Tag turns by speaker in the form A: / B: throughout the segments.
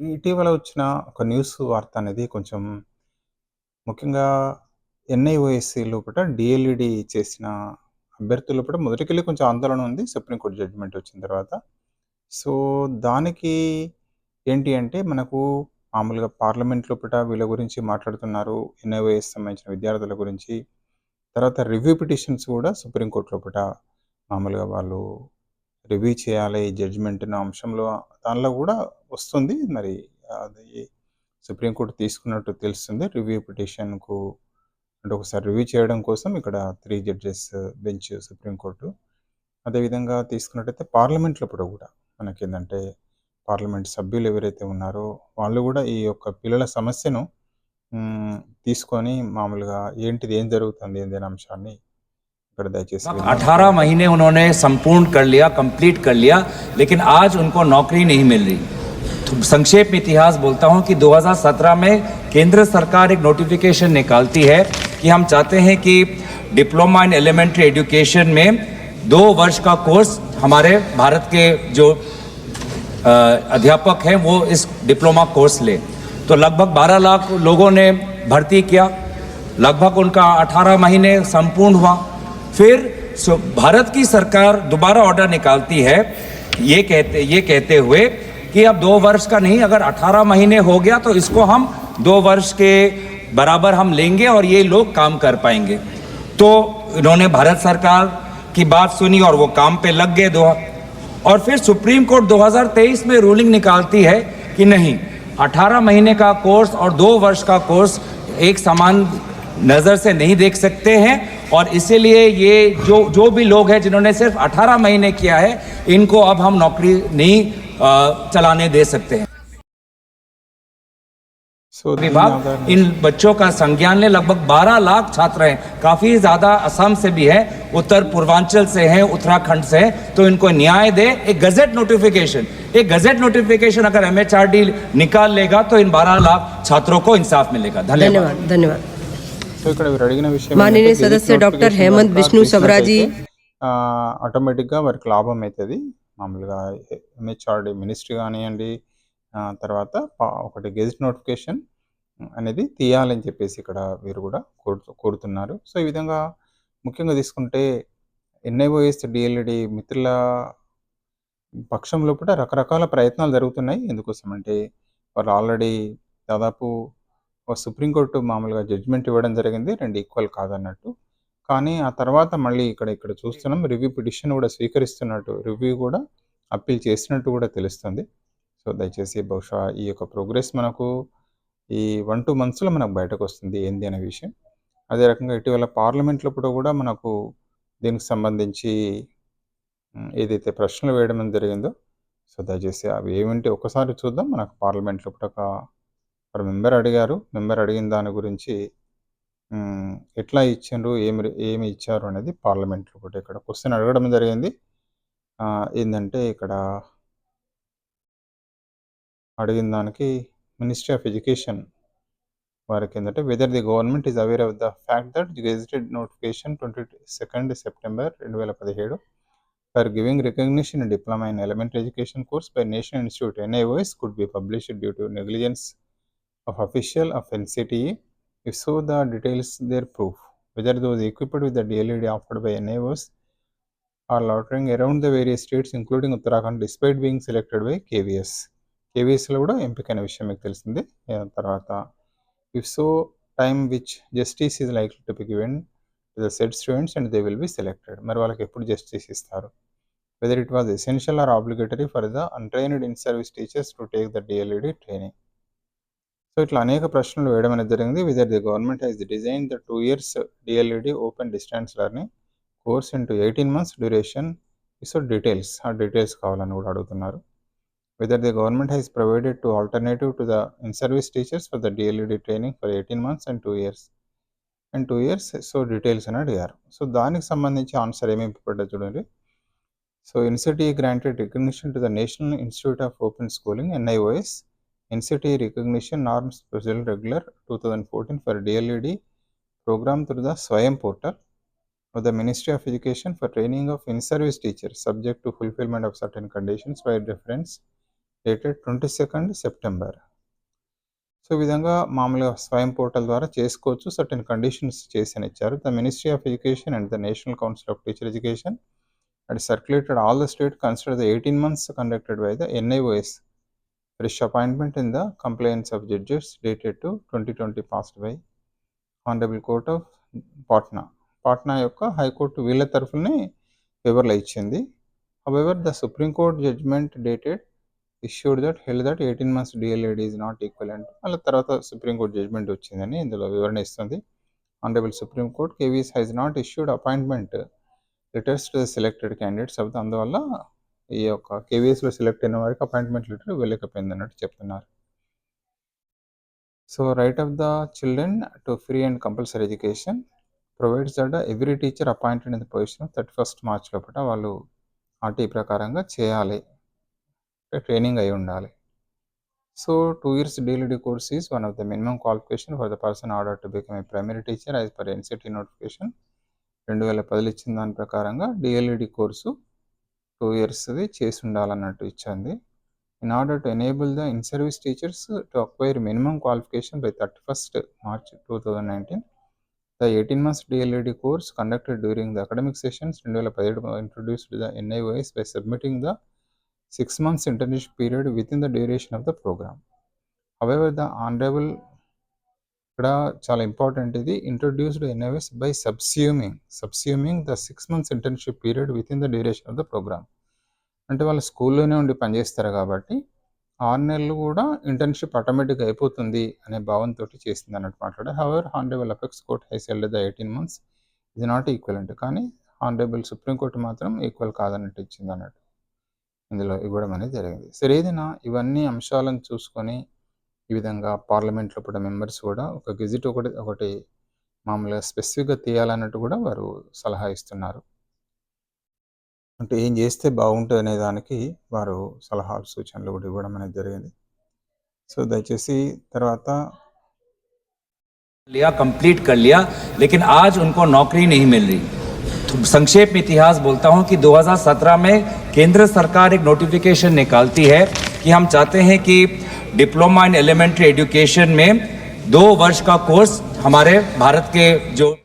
A: ఇటీవల వచ్చిన ఒక న్యూస్ వార్త అనేది కొంచెం ముఖ్యంగా ఎన్ఐఓఎస్సి లోపల డిఎల్ఈడి చేసిన అభ్యర్థుల లోపల మొదటికెళ్ళి కొంచెం ఆందోళన ఉంది. సుప్రీంకోర్టు జడ్జిమెంట్ వచ్చిన తర్వాత. సో దానికి ఏంటి అంటే మనకు మామూలుగా పార్లమెంట్ లోపల వీళ్ళ గురించి మాట్లాడుతున్నారు. ఎన్ఐఓఎస్ సంబంధించిన విద్యార్థుల గురించి. తర్వాత రివ్యూ పిటిషన్స్ కూడా సుప్రీంకోర్టు లోపల మామూలుగా వాళ్ళు రివ్యూ చేయాలి జడ్జిమెంట్ అనే అంశంలో దానిలో కూడా వస్తుంది. మరి అది సుప్రీంకోర్టు తీసుకున్నట్టు తెలుస్తుంది. రివ్యూ పిటిషన్కు అంటే ఒకసారి రివ్యూ చేయడం కోసం ఇక్కడ త్రీ జడ్జెస్ బెంచ్ సుప్రీంకోర్టు అదేవిధంగా తీసుకున్నట్టయితే పార్లమెంట్లో కూడా కూడా మనకి ఏంటంటే పార్లమెంట్ సభ్యులు ఎవరైతే ఉన్నారో వాళ్ళు కూడా ఈ యొక్క పిల్లల సమస్యను తీసుకొని మామూలుగా ఏంటిది ఏం జరుగుతుంది ఏంటి అనే అంశాన్ని कर
B: अठारह महीने उन्होंने संपूर्ण कर लिया कंप्लीट कर लिया लेकिन आज उनको नौकरी नहीं मिल रही। तो संक्षेप में इतिहास बोलता हूँ कि 2017 में केंद्र सरकार एक नोटिफिकेशन निकालती है कि हम चाहते हैं कि डिप्लोमा इन एलिमेंट्री एजुकेशन में दो वर्ष का कोर्स हमारे भारत के जो अध्यापक हैं वो इस डिप्लोमा कोर्स ले। तो लगभग 12 लाख लोगों ने भर्ती किया। लगभग उनका 18 महीने संपूर्ण हुआ। फिर भारत की सरकार दोबारा ऑर्डर निकालती है, ये कहते ये कहते हुए कि अब दो वर्ष का नहीं, अगर 18 महीने हो गया तो इसको हम दो वर्ष के बराबर हम लेंगे और ये लोग काम कर पाएँगे। तो इन्होंने भारत सरकार की बात सुनी और वो काम पे लग गए दो और फिर सुप्रीम कोर्ट 2023 में रूलिंग निकालती है कि नहीं 18 महीने का कोर्स और दो वर्ष का कोर्स एक समान नज़र से नहीं देख सकते हैं और इसीलिए ये जो जो भी लोग हैं जिन्होंने सिर्फ़ 18 महीने किया है इनको अब हम नौकरी नहीं चलाने दे सकते हैं। विभाग इन बच्चों का संज्ञान ले लगभग 12 लाख छात्र हैं। काफ़ी ज़्यादा असम से भी है उत्तर पूर्वांचल से हैं उत्तराखंड से हैं तो इनको न्याय दे। एक गजेट नोटिफिकेशन एक गजेट नोटिफिकेशन अगर एमएचआरडी निकाल लेगा तो इन 12 लाख छात्रों को इंसाफ मिलेगा। धन्यवाद
C: धन्यवाद।
A: మాన్యనీయ
C: సదస్య డాక్టర్ హేమంత్ విష్ణు సవరాజీ.
A: ఆటోమేటిక్గా వారికి లాభం అవుతుంది మామూలుగా ఎంహెచ్ఆర్డి మినిస్ట్రీ కానివ్వండి తర్వాత ఒకటి గెజిట్ నోటిఫికేషన్ అనేది తీయాలని చెప్పేసి ఇక్కడ వీరు కూడా కోరు కోరుతున్నారు. సో ఈ విధంగా ముఖ్యంగా తీసుకుంటే ఎన్ఐఓఎస్ డిఎల్ఈడి మిత్రుల పక్షంలో కూడా రకరకాల ప్రయత్నాలు జరుగుతున్నాయి. ఎందుకోసం అంటే వాళ్ళు ఆల్రెడీ దాదాపు సుప్రీంకోర్టు మామూలుగా జడ్జిమెంట్ ఇవ్వడం జరిగింది రెండు ఈక్వల్ కాదన్నట్టు. కానీ ఆ తర్వాత మళ్ళీ ఇక్కడ ఇక్కడ చూస్తున్నాం. రివ్యూ పిటిషన్ కూడా స్వీకరిస్తున్నట్టు రివ్యూ కూడా అప్పీల్ చేసినట్టు కూడా తెలుస్తుంది. సో దయచేసి బహుశా ఈ యొక్క ప్రోగ్రెస్ మనకు ఈ వన్ టూ మంత్స్లో మనకు బయటకు వస్తుంది ఏంది అనే విషయం. అదే రకంగా ఇటీవల పార్లమెంట్లో కూడా కూడా మనకు దీనికి సంబంధించి ఏదైతే ప్రశ్నలు వేయడం జరిగిందో సో దయచేసి అవి ఏమిటి? ఒకసారి చూద్దాం. మనకు పార్లమెంట్లో కూడా ఒక ఒక మెంబర్ అడిగారు. మెంబర్ అడిగిన దాని గురించి ఎట్లా ఇచ్చిండ్రు? ఏమి ఏమి ఇచ్చారు అనేది పార్లమెంట్లో కూడా ఇక్కడ క్వశ్చన్ అడగడం జరిగింది. ఏంటంటే ఇక్కడ అడిగిన దానికి మినిస్ట్రీ ఆఫ్ ఎడ్యుకేషన్ వారికి ఏంటంటే whether the government is aware of the fact that gazetted notification twenty second September రెండు వేల పదిహేడు for giving recognition diploma in elementary education course by national institute NIOS could be published due to negligence of official of LCTE if so the details there proof whether those equipped with the DLED offered by NIOS are loitering around the various states including Uttarakhand despite being selected by KVS. కేవీఎస్లో కూడా ఎంపికైన విషయం మీకు తెలిసింది. తర్వాత if so time which justice is likely to be given the set students and they will be selected మరి వాళ్ళకి ఎప్పుడు జస్టిస్ ఇస్తారు? Whether it was essential or obligatory for the untrained in service teachers to take the DElEd training so ఇట్లా అనేక ప్రశ్నలు వేయడం అనేది జరిగింది. Whether the government has design the two years DElEd open distance learning course into eighteen months duration so details. ఆ details కావాలని కూడా అడుగుతున్నారు. Whether the government has provided to alternative to the in service teachers for the DElEd training for eighteen months and two years. And two years so details అని అడిగారు. So దానికి సంబంధించి answer ఏమేమి పడ్డా చూడండి. So NCTE granted recognition to the national institute of open schooling NIOS NCTE recognition norms procedure regular two thousand fourteen for DElEd programme through the Swayam portal of the Ministry of Education for training of in-service teachers subject to fulfillment of certain conditions by reference dated twenty second September so ఈ విధంగా మామూలుగా స్వయం portal ద్వారా చేసుకోవచ్చు. Certain conditions చేసి అని ఇచ్చారు the ministry of education and the national council of teacher education and circulated all the state consider the eighteen months conducted by the NIOS fresh appointment in the compliance of judges dated two twenty twenty past by honourable court of Patna Patna యొక్క high court వీళ్ళ తరఫునే పేపర్లో ఇచ్చింది. However the supreme court judgement dated issued that held that eighteen months DElEd is not equal and మళ్ళీ తర్వాత supreme court judgement వచ్చిందని ఇందులో వివరణ ఇస్తుంది. Honourable supreme court KVS has not issued appointment letters to the selected candidates అవుతుంది అందువల్ల ఈ యొక్క కేవీఎస్లో సెలెక్ట్ అయిన వారికి అపాయింట్మెంట్ లెటర్ వెళ్ళకపోయింది అన్నట్టు చెప్తున్నారు. So right of the children to free and compulsory education provides that every teacher appointed in the position thirty first March లోపల వాళ్ళు ఆర్టీ ప్రకారంగా చేయాలి. ట్రైనింగ్ అయి ఉండాలి. So two years DElEd course is one of the minimum qualification for the person order to become a primary teacher as per NCTE notification రెండు వేల పదిలో ఇచ్చిన దాని ప్రకారంగా డిఎల్ఈడి కోర్సు టూ ఇయర్స్ది చేసి ఉండాలన్నట్టు ఇచ్చింది. In order to enable the in service teachers to acquire minimum qualification by thirty first March two thousand nineteen the eighteen months DElEd course conducted during the academic sessions రెండు వేల పదిహేడు introduced the NIOS by submitting the six months internship period within the duration of the programme however the honourable ఇక్కడ చాలా important ఇది. Introduced NIS by subsuming subsuming the six months internship period within the duration of the programme అంటే వాళ్ళు స్కూల్లోనే ఉండి పనిచేస్తారు కాబట్టి ఆరు నెలలు కూడా ఇంటర్న్షిప్ ఆటోమేటిక్గా అయిపోతుంది అనే భావంతో చేసింది అన్నట్టు మాట్లాడారు. However honourable apex court has the eighteen months ఇది నాట్ ఈక్వల్ కానీ హానరబుల్ సుప్రీంకోర్టు మాత్రం ఈక్వల్ కాదన్నట్టు ఇచ్చింది అన్నట్టు. ఇందులో ఇవ్వడం అనేది జరిగింది. సరే ఏదైనా ఇవన్నీ అంశాలను చూసుకొని ఈ విధంగా పార్లమెంట్లో కూడా మెంబర్స్ కూడా ఒక గెజిట్ ఒకటి ఒకటి మామూలుగా స్పెసిఫిక్గా తీయాలన్నట్టు కూడా వారు సలహా ఇస్తున్నారు అంటే ఏం చేస్తే బాగుంటుంది అనే దానికి వారు సలహాలు సూచనలు కూడా ఇవ్వడం అనేది జరిగింది సో దయచేసి తర్వాత
B: लिया कंप्लीट कर लिया लेकिन आज उनको नौकरी नहीं मिल रही तो संक्षेप में इतिहास बोलता हूं कि 2017 में केंद्र सरकार एक नोटिफिकेशन निकालती है कि हम चाहते हैं कि डिप्लोमा इन एलिमेंट्री एजुकेशन में दो वर्ष का कोर्स हमारे भारत के जो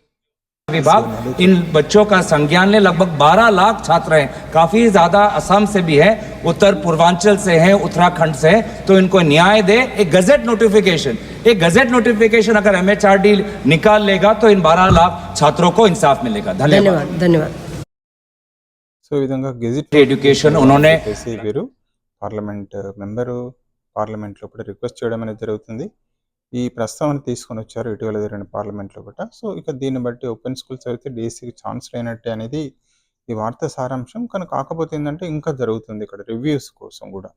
B: विभाग इन बच्चों का संज्ञान ले लगभग 12 लाख छात्र हैं काफी ज्यादा असम से भी हैं उत्तर पूर्वांचल से हैं उत्तराखंड से हैं तो इनको न्याय दे एक गजेट नोटिफिकेशन एक गजेट नोटिफिकेशन अगर एमएचआरडी निकाल लेगा तो इन 12 लाख छात्रों को इंसाफ मिलेगा धन्यवाद
C: धन्यवाद धन्यवाद
A: సో ఈ విధంగా గెజిట్
B: ఎడ్యుకేషన్ ఉన్హోనే
A: చేసి వీరు పార్లమెంట్ మెంబరు పార్లమెంట్లో కూడా రిక్వెస్ట్ చేయడం అనేది జరుగుతుంది. ఈ ప్రస్తావన తీసుకొని వచ్చారు ఇటీవల జరిగిన పార్లమెంట్లో కూడా. సో ఇక దీన్ని బట్టి ఓపెన్ స్కూల్స్ అయితే డీసీకి ఛాన్స్ లేనట్టే అనేది ఈ వార్త సారాంశం. కానీ కాకపోతే ఏంటంటే ఇంకా జరుగుతుంది ఇక్కడ రివ్యూస్ కోసం కూడా.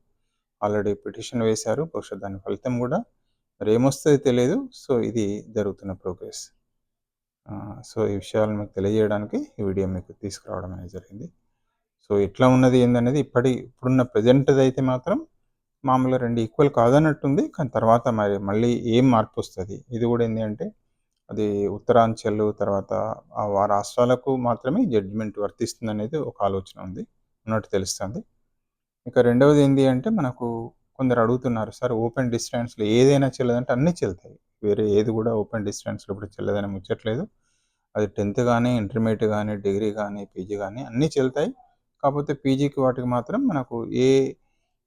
A: ఆల్రెడీ పిటిషన్ వేశారు బహుశా దాని ఫలితం కూడా. మరి ఏమొస్తుంది తెలియదు. సో ఇది జరుగుతున్న ప్రోగ్రెస్. సో ఈ విషయాలను మీకు తెలియజేయడానికి ఈ వీడియో మీకు తీసుకురావడం అనేది జరిగింది. సో ఎట్లా ఉన్నది ఏందనేది ఇప్పటి ఇప్పుడున్న ప్రజెంట్ది అయితే మాత్రం మామూలుగా రెండు ఈక్వల్ కాదన్నట్టుంది. కానీ తర్వాత మరి మళ్ళీ ఏం మార్పు వస్తుంది? ఇది కూడా ఏంటి అంటే అది ఉత్తరాంచెలు తర్వాత ఆ రాష్ట్రాలకు మాత్రమే జడ్జిమెంట్ వర్తిస్తుంది అనేది ఒక ఆలోచన ఉంది. ఉన్నట్టు తెలుస్తుంది. ఇక రెండవది ఏంటి అంటే మనకు కొందరు అడుగుతున్నారు సార్ ఓపెన్ డిస్టెన్స్లో ఏదైనా చెల్లదంటే అన్నీ చెల్తాయి వేరే ఏది కూడా ఓపెన్ డిస్టెన్స్లో ఇప్పుడు చెల్లదని ముచ్చట్లేదు. అది టెన్త్ కానీ ఇంటర్మీడియట్ కానీ డిగ్రీ కానీ పీజీ కానీ అన్నీ చెల్తాయి కాకపోతే పీజీకి వాటికి మాత్రం మనకు ఏ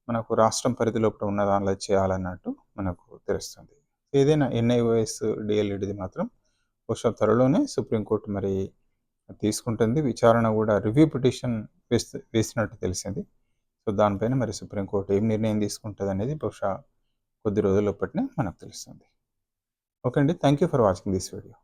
A: మనకు రాష్ట్రం పరిధి లోపల ఉన్న దానిలో చేయాలన్నట్టు మనకు తెలుస్తుంది. ఏదైనా ఎన్ఐఓఎస్ డిఎల్ఈడిది మాత్రం బహుశా త్వరలోనే సుప్రీంకోర్టు మరి తీసుకుంటుంది. విచారణ కూడా రివ్యూ పిటిషన్ వేసి వేసినట్టు తెలిసింది. సో దానిపైన మరి సుప్రీంకోర్టు ఏం నిర్ణయం తీసుకుంటుంది అనేది బహుశా కొద్ది రోజులప్పటినే మనకు తెలుస్తుంది. ఓకే అండి. Thank you for watching this video.